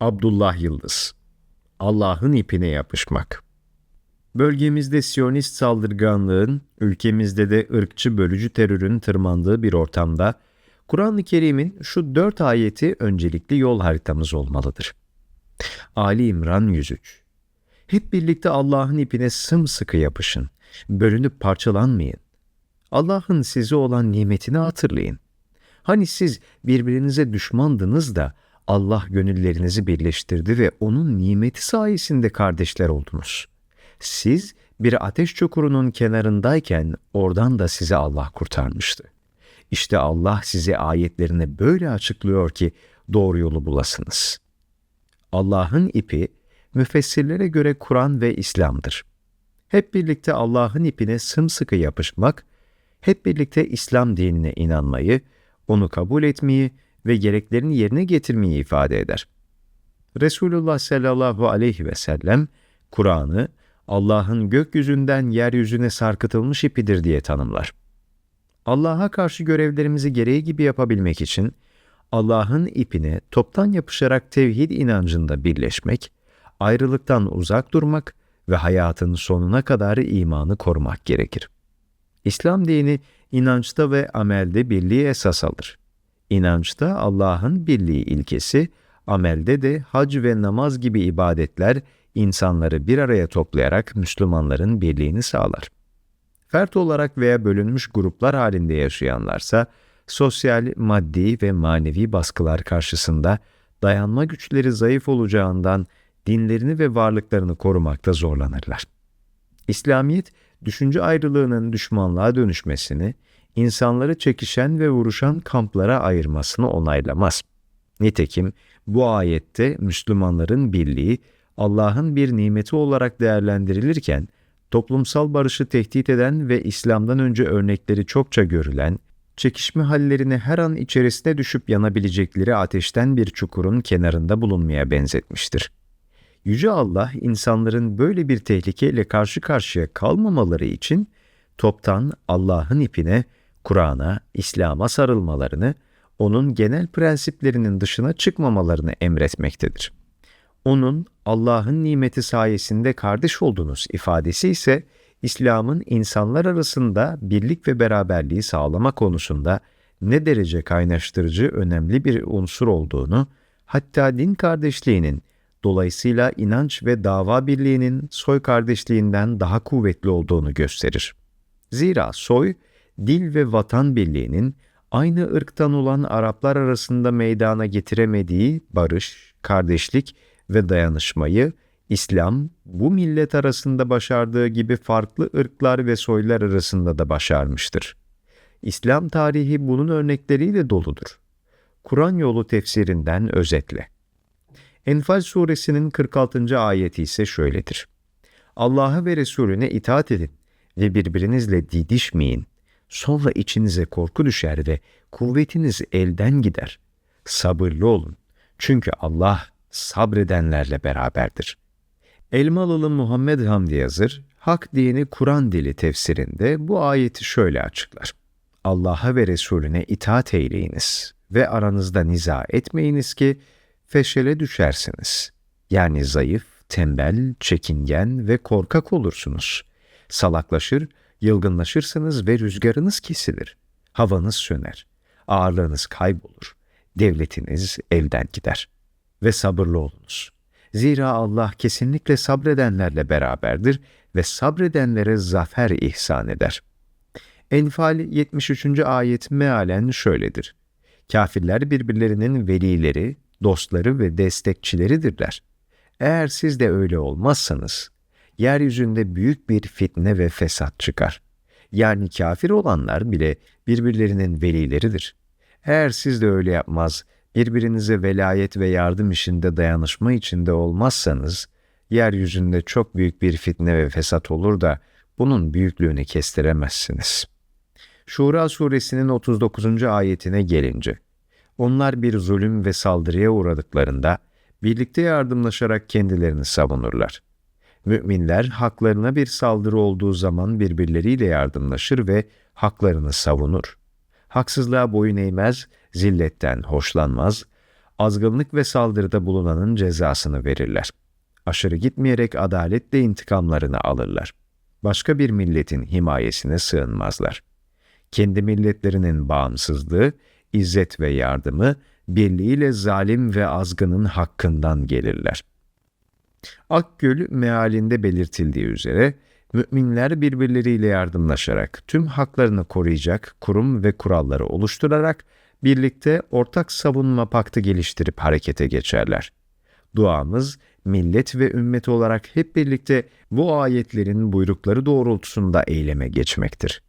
Abdullah Yıldız Allah'ın ipine yapışmak Bölgemizde Siyonist saldırganlığın, ülkemizde de ırkçı bölücü terörün tırmandığı bir ortamda, Kur'an-ı Kerim'in şu dört ayeti öncelikli yol haritamız olmalıdır. Ali İmran 103 Hep birlikte Allah'ın ipine sımsıkı yapışın, bölünüp parçalanmayın. Allah'ın size olan nimetini hatırlayın. Hani siz birbirinize düşmandınız da Allah gönüllerinizi birleştirdi ve onun nimeti sayesinde kardeşler oldunuz. Siz bir ateş çukurunun kenarındayken oradan da sizi Allah kurtarmıştı. İşte Allah size ayetlerini böyle açıklıyor ki doğru yolu bulasınız. Allah'ın ipi müfessirlere göre Kur'an ve İslam'dır. Hep birlikte Allah'ın ipine sımsıkı yapışmak, hep birlikte İslam dinine inanmayı, onu kabul etmeyi ve gereklerini yerine getirmeyi ifade eder. Resulullah sallallahu aleyhi ve sellem Kur'an'ı Allah'ın gökyüzünden yeryüzüne sarkıtılmış ipidir diye tanımlar. Allah'a karşı görevlerimizi gereği gibi yapabilmek için Allah'ın ipine toptan yapışarak tevhid inancında birleşmek, ayrılıktan uzak durmak ve hayatın sonuna kadar imanı korumak gerekir. İslam dini inançta ve amelde birliği esas alır. İnançta Allah'ın birliği ilkesi, amelde de hac ve namaz gibi ibadetler insanları bir araya toplayarak Müslümanların birliğini sağlar. Fert olarak veya bölünmüş gruplar halinde yaşayanlarsa, sosyal, maddi ve manevi baskılar karşısında dayanma güçleri zayıf olacağından dinlerini ve varlıklarını korumakta zorlanırlar. İslamiyet, düşünce ayrılığının düşmanlığa dönüşmesini, insanları çekişen ve vuruşan kamplara ayırmasını onaylamaz. Nitekim bu ayette Müslümanların birliği Allah'ın bir nimeti olarak değerlendirilirken, toplumsal barışı tehdit eden ve İslam'dan önce örnekleri çokça görülen, çekişme hallerine her an içerisine düşüp yanabilecekleri ateşten bir çukurun kenarında bulunmaya benzetmiştir. Yüce Allah insanların böyle bir tehlikeyle karşı karşıya kalmamaları için toptan Allah'ın ipine, Kur'an'a, İslam'a sarılmalarını, onun genel prensiplerinin dışına çıkmamalarını emretmektedir. Onun Allah'ın nimeti sayesinde kardeş oldunuz ifadesi ise İslam'ın insanlar arasında birlik ve beraberliği sağlama konusunda ne derece kaynaştırıcı önemli bir unsur olduğunu, hatta din kardeşliğinin dolayısıyla inanç ve dava birliğinin soy kardeşliğinden daha kuvvetli olduğunu gösterir. Zira soy, dil ve vatan birliğinin aynı ırktan olan Araplar arasında meydana getiremediği barış, kardeşlik ve dayanışmayı İslam bu millet arasında başardığı gibi farklı ırklar ve soylar arasında da başarmıştır. İslam tarihi bunun örnekleriyle doludur. Kur'an yolu tefsirinden özetle. Enfal suresinin 46. ayeti ise şöyledir. Allah'a ve Resulüne itaat edin ve birbirinizle didişmeyin. Sonra içinize korku düşer ve kuvvetiniz elden gider. Sabırlı olun. Çünkü Allah sabredenlerle beraberdir. Elmalılı Muhammed Hamdi Yazır, Hak Dini Kur'an Dili tefsirinde bu ayeti şöyle açıklar. Allah'a ve Resulüne itaat eyleyiniz ve aranızda niza etmeyiniz ki feşele düşersiniz. Yani zayıf, tembel, çekingen ve korkak olursunuz. Salaklaşır, yılgınlaşırsınız ve rüzgarınız kesilir. Havanız söner, ağırlığınız kaybolur, devletiniz elden gider.'' ve sabırlı olunuz. Zira Allah kesinlikle sabredenlerle beraberdir ve sabredenlere zafer ihsan eder. Enfal 73. ayet mealen şöyledir. Kafirler birbirlerinin velileri, dostları ve destekçileridirler. Eğer siz de öyle olmazsanız, yeryüzünde büyük bir fitne ve fesat çıkar. Yani kafir olanlar bile birbirlerinin velileridir. Eğer siz de öyle yapmaz, birbirinize velayet ve yardım işinde dayanışma içinde olmazsanız, yeryüzünde çok büyük bir fitne ve fesat olur da bunun büyüklüğünü kestiremezsiniz. Şura suresinin 39. ayetine gelince, onlar bir zulüm ve saldırıya uğradıklarında birlikte yardımlaşarak kendilerini savunurlar. Müminler haklarına bir saldırı olduğu zaman birbirleriyle yardımlaşır ve haklarını savunur haksızlığa boyun eğmez, zilletten hoşlanmaz, azgınlık ve saldırıda bulunanın cezasını verirler. Aşırı gitmeyerek adaletle intikamlarını alırlar. Başka bir milletin himayesine sığınmazlar. Kendi milletlerinin bağımsızlığı, izzet ve yardımı birliğiyle zalim ve azgının hakkından gelirler. Akgül mealinde belirtildiği üzere müminler birbirleriyle yardımlaşarak tüm haklarını koruyacak kurum ve kuralları oluşturarak birlikte ortak savunma paktı geliştirip harekete geçerler. Duamız millet ve ümmet olarak hep birlikte bu ayetlerin buyrukları doğrultusunda eyleme geçmektir.